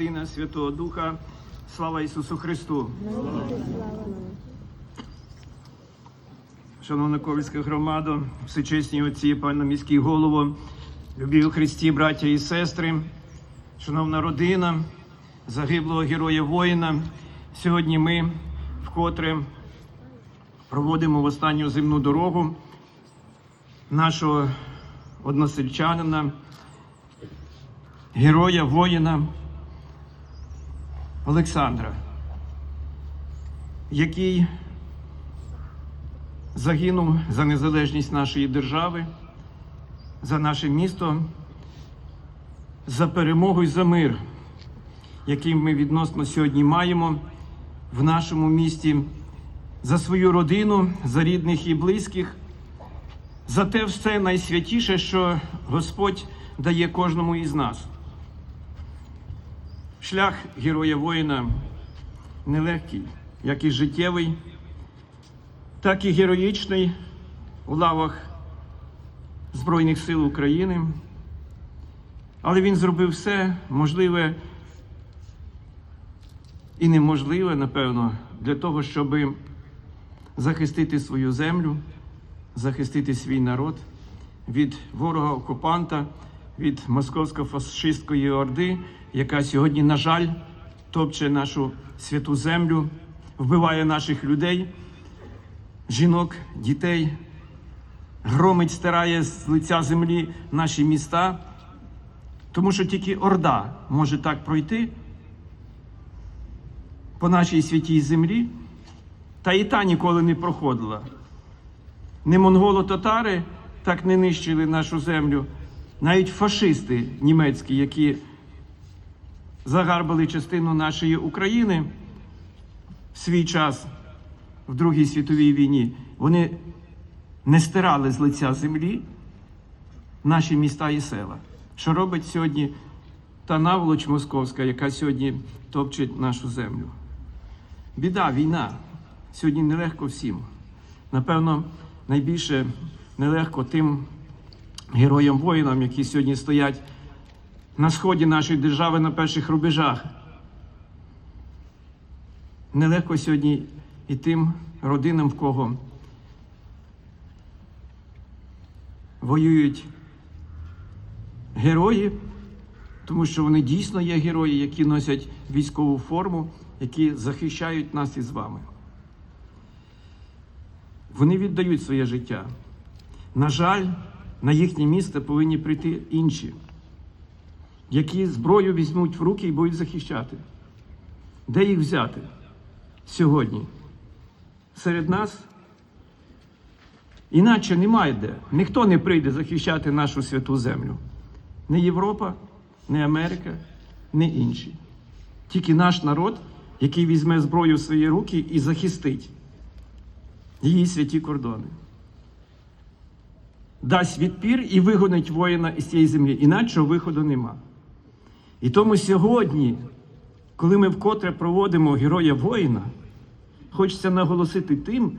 Сина Святого Духа, слава Ісусу Христу. Шановна Ковальська громада, всечесні отці, пане міський голово, любі у Христі, браття і сестри, шановна родина, загиблого героя воїна. Сьогодні ми вкотре проводимо в останню земну дорогу нашого односельчанина, героя воїна. Олександра, який загинув за незалежність нашої держави, за наше місто, за перемогу і за мир, який ми відносно сьогодні маємо в нашому місті, за свою родину, за рідних і близьких, за те все найсвятіше, що Господь дає кожному із нас. Шлях героя воїна нелегкий, як і життєвий, так і героїчний у лавах Збройних сил України. Але він зробив все можливе і неможливе, напевно, для того, щоб захистити свою землю, захистити свій народ від ворога окупанта, від московсько-фашистської орди, яка сьогодні, на жаль, топче нашу святу землю, вбиває наших людей, жінок, дітей, громить, стирає з лиця землі наші міста, тому що тільки Орда може так пройти по нашій святій землі, та і та ніколи не проходила. Не монголо-татари так не нищили нашу землю, навіть фашисти німецькі, які загарбали частину нашої України в свій час в Другій світовій війні, вони не стирали з лиця землі наші міста і села. Що робить сьогодні та наволоч московська, яка сьогодні топчить нашу землю? Біда, війна. Сьогодні нелегко всім. Напевно, найбільше нелегко тим героям воїнам, які сьогодні стоять на сході нашої держави на перших рубежах. Нелегко сьогодні і тим родинам, в кого воюють герої, тому що вони дійсно є герої, які носять військову форму, які захищають нас із вами. Вони віддають своє життя. На жаль, на їхнє місце повинні прийти інші, які зброю візьмуть в руки і будуть захищати. Де їх взяти сьогодні? Серед нас іначе немає де. Ніхто не прийде захищати нашу святу землю. Не Європа, не Америка, не інші. Тільки наш народ, який візьме зброю в свої руки і захистить її святі кордони. Дасть відпір і вигонить воїна із цієї землі. Інакшого виходу нема. І тому сьогодні, коли ми вкотре проводимо героя воїна, хочеться наголосити тим,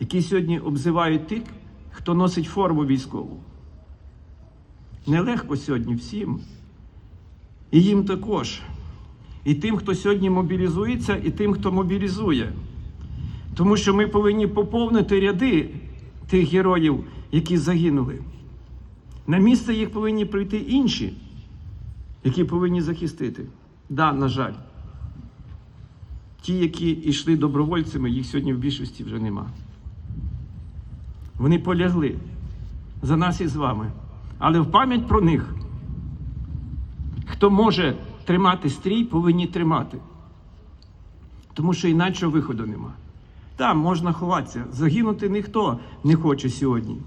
які сьогодні обзивають тих, хто носить форму військову. Нелегко сьогодні всім. І їм також. І тим, хто сьогодні мобілізується, і тим, хто мобілізує. Тому що ми повинні поповнити ряди тих героїв, які загинули. На місце їх повинні прийти інші, які повинні захистити. Да, на жаль. Ті, які йшли добровольцями, їх сьогодні в більшості вже нема. Вони полягли за нас і з вами. Але в пам'ять про них, хто може тримати стрій, повинні тримати. Тому що іначе виходу нема. Там можна ховатися. Загинути ніхто не хоче сьогодні.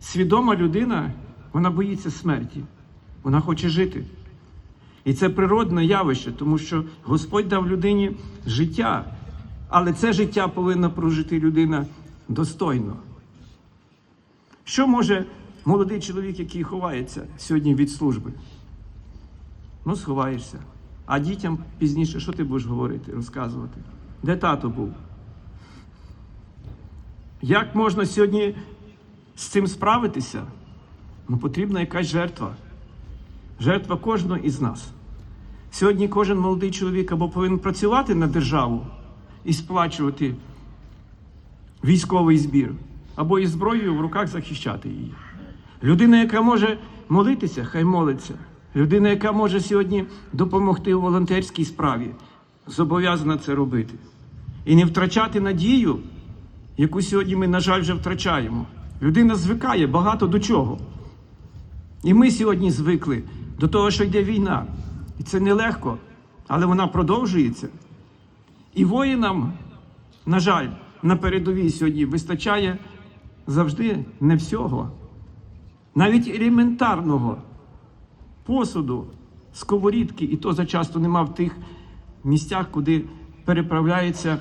Свідома людина, вона боїться смерті, вона хоче жити. І це природне явище, тому що Господь дав людині життя, але це життя повинна прожити людина достойно. Що може молодий чоловік, який ховається сьогодні від служби? Ну, сховаєшся. А дітям пізніше, що ти будеш говорити, розказувати? Де тато був? Як можна сьогодні з цим справитися? Ну, потрібна якась жертва. Жертва кожного із нас. Сьогодні кожен молодий чоловік або повинен працювати на державу і сплачувати військовий збір, або із зброєю в руках захищати її. Людина, яка може молитися, хай молиться. Людина, яка може сьогодні допомогти у волонтерській справі, зобов'язана це робити. І не втрачати надію, яку сьогодні ми, на жаль, вже втрачаємо. Людина звикає багато до чого. І ми сьогодні звикли до того, що йде війна. І це нелегко, але вона продовжується. І воїнам, на жаль, на передовій сьогодні вистачає завжди не всього. Навіть елементарного посуду, сковорідки, і то зачасто нема в тих місцях, куди переправляються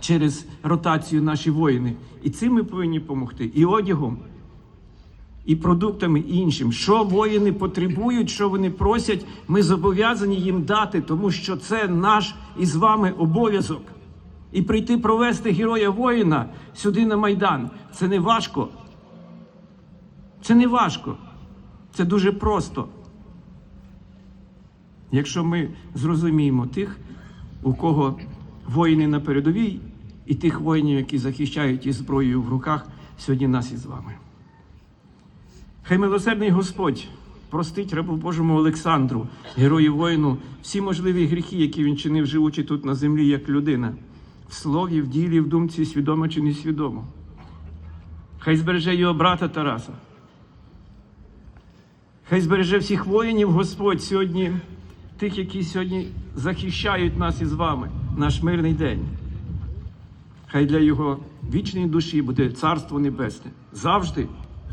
через ротацію наші воїни. І цим ми повинні допомогти. І одягом, і продуктами іншим. Що воїни потребують, що вони просять, ми зобов'язані їм дати, тому що це наш із вами обов'язок. І прийти провести героя воїна сюди на Майдан. Це не важко. Це не важко. Це дуже просто. Якщо ми зрозуміємо тих, у кого воїни на передовій, і тих воїнів, які захищають із зброєю в руках, сьогодні нас із вами. Хай милосердний Господь простить рабу Божому Олександру, герою воїну, всі можливі гріхи, які він чинив, живучи тут на землі як людина, в слові, в ділі, в думці, свідомо чи несвідомо. Хай збереже його брата Тараса. Хай збереже всіх воїнів Господь сьогодні, тих, які сьогодні захищають нас із вами, наш мирний день. Хай для його вічної душі буде царство небесне завжди,